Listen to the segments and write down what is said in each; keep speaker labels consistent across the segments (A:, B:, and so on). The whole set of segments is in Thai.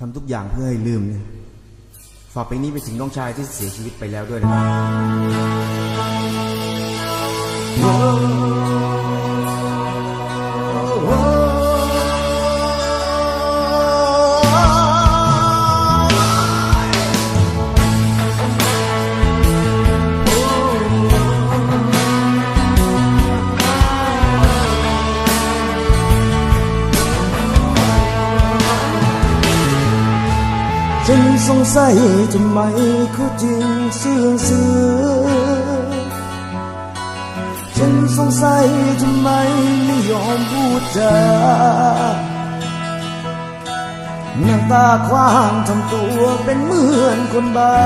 A: ทำทุกอย่างเพื่อให้ลืมเนี่ยฝากไปนี้ไปถึงน้องชายที่เสียชีวิตไปแล้วด้วยนะครับ
B: ฉันสงสัยทำไมเขาจึงเสื่องเสือฉันสงสัยทำไมไม่ยอมพูดจาน้ำตาคว้างทำตัวเป็นเหมือนคนบ้า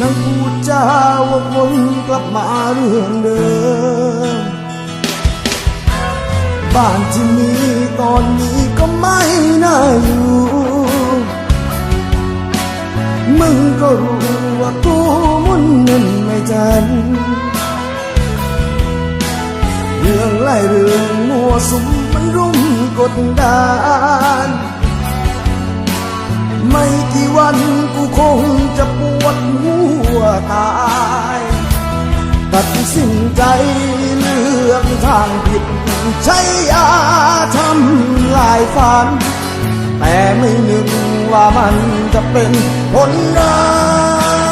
B: นั่งพูดจาวกวนกลับมาเรื่องเดิม บ้านที่มีตอนนี้ก็ไม่น่าอยู่ มึงก็รู้ว่ากูมุ่นเงินไม่ทัน เรื่องไล่เรื่องมัวสุมมันรุมกดดัน ไม่กี่วันกูคงจะปวดหัวตาย ตัดสินใจ ลือกทางผิด ใช้ยาทำลายฝัน แต่ไม่นึกว่ามันจะเป็นผลร้าย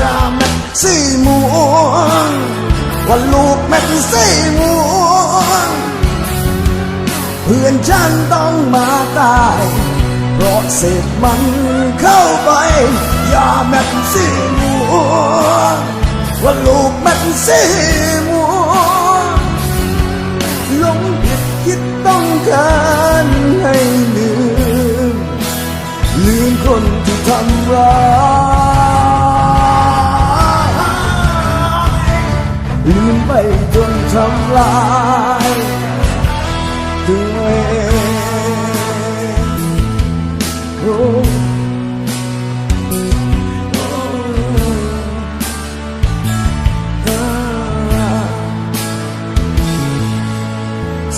B: ยาเม็ดสีม่วงว่าลูกเม็ดสีม่วงเพื่อนฉันต้องมาตายเพราะเสพมันเข้าไปยาเม็ดสีม่วง ว่าลูกมันสีม่วงหลงผิดคิดต้องการให้ลืม ลืมคนที่ทำร้ายลืมไปจนทำลาย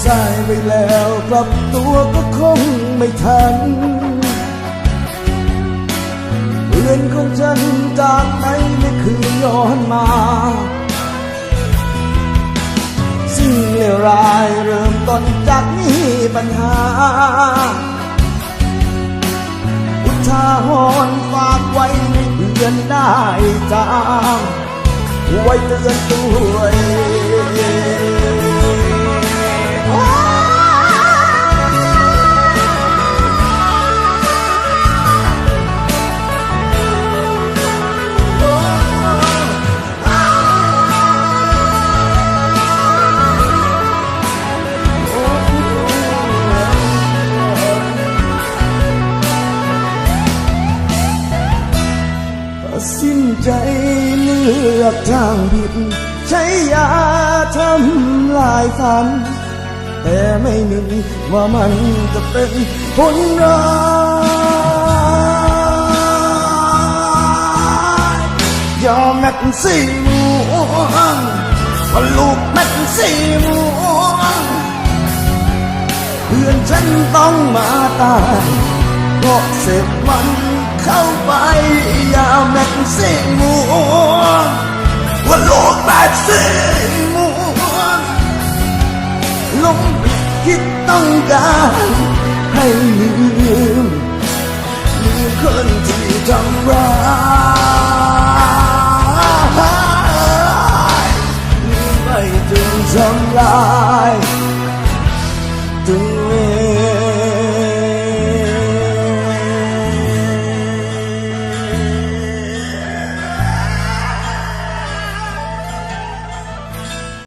B: สายไปแล้วกลับตัวก็คงไม่ทันเพื่อนของฉันจากไปไม่คืนย้อนมา สิ่งเลวร้ายเริ่มต้นจากนี้ปัญหา อุทาหรณ์ฝากไว้ให้เพื่อนได้จำไว้เตือนตัวเอง ใจเลือกทางผิด ใช้ยาทำลายฝัน แต่ไม่นึกว่ามันจะเป็นผลร้ายยอมแม็กสีม่วงว่าลูกแม็กสีม่วงเพื่อนฉันต้องมาตายเพราะเสพมัน เข้าไปยาแม็กซีม่วงว่าโลกแม็กซีม่วลงผิดคิดต้องการให้ลืมลืมคนที่ทำร้าย